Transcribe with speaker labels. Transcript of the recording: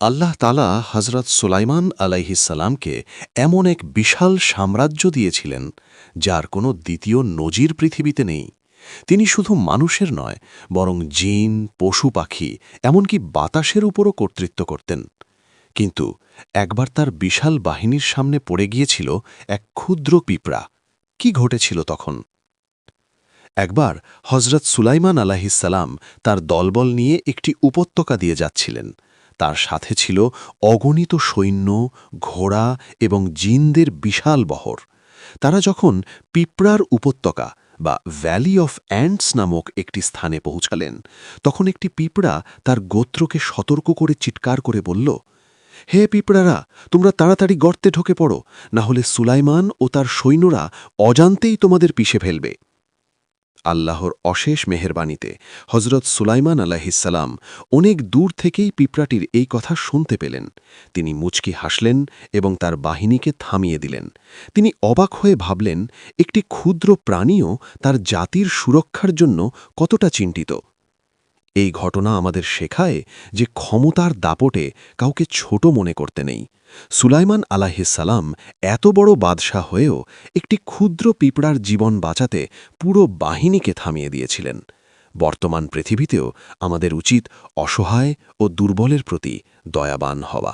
Speaker 1: আল্লাহ তালা হজরত সুলাইমান আলাইহিসাল্লামকে এমন এক বিশাল সাম্রাজ্য দিয়েছিলেন, যার কোনো দ্বিতীয় নজির পৃথিবীতে নেই। তিনি শুধু মানুষের নয়, বরং জিন, পশু পাখি, এমনকি বাতাসের উপরও কর্তৃত্ব করতেন। কিন্তু একবার তার বিশাল বাহিনীর সামনে পড়ে গিয়েছিল এক ক্ষুদ্র পিঁপড়া। কি ঘটেছিল তখন? একবার হজরত সুলাইমান আলাহিসাল্লাম তার দলবল নিয়ে একটি উপত্যকা দিয়ে যাচ্ছিলেন। তার সাথে ছিল অগণিত সৈন্য, ঘোড়া এবং জিনদের বিশাল বহর। তারা যখন পিঁপড়ার উপত্যকা বা ভ্যালি অফ অ্যান্ডস নামক একটি স্থানে পৌঁছালেন, তখন একটি পিঁপড়া তার গোত্রকে সতর্ক করে চিৎকার করে বলল, হে পিঁপড়ারা, তোমরা তাড়াতাড়ি গর্তে ঢোকে পড়ো, না হলে সুলাইমান ও তার সৈন্যরা অজান্তেই তোমাদের পিষে ফেলবে। আল্লাহর অশেষ মেহরবানিতে হজরত সুলাইমান আলাহিসাল্লাম অনেক দূর থেকেই পিঁপড়াটির এই কথা শুনতে পেলেন। তিনি মুচকি হাসলেন এবং তার বাহিনীকে থামিয়ে দিলেন। তিনি অবাক হয়ে ভাবলেন, একটি ক্ষুদ্র প্রাণীও তার জাতির সুরক্ষার জন্য কতটা চিন্তিত। এই ঘটনা আমাদের শেখায় যে ক্ষমতার দাপটে কাউকে ছোট মনে করতে নেই। সুলাইমান আলাহিসাল্লাম এত বড় বাদশাহ হয়েও একটি ক্ষুদ্র পিঁপড়ার জীবন বাঁচাতে পুরো বাহিনীকে থামিয়ে দিয়েছিলেন। বর্তমান পৃথিবীতেও আমাদের উচিত অসহায় ও দুর্বলের প্রতি দয়াবান হওয়া।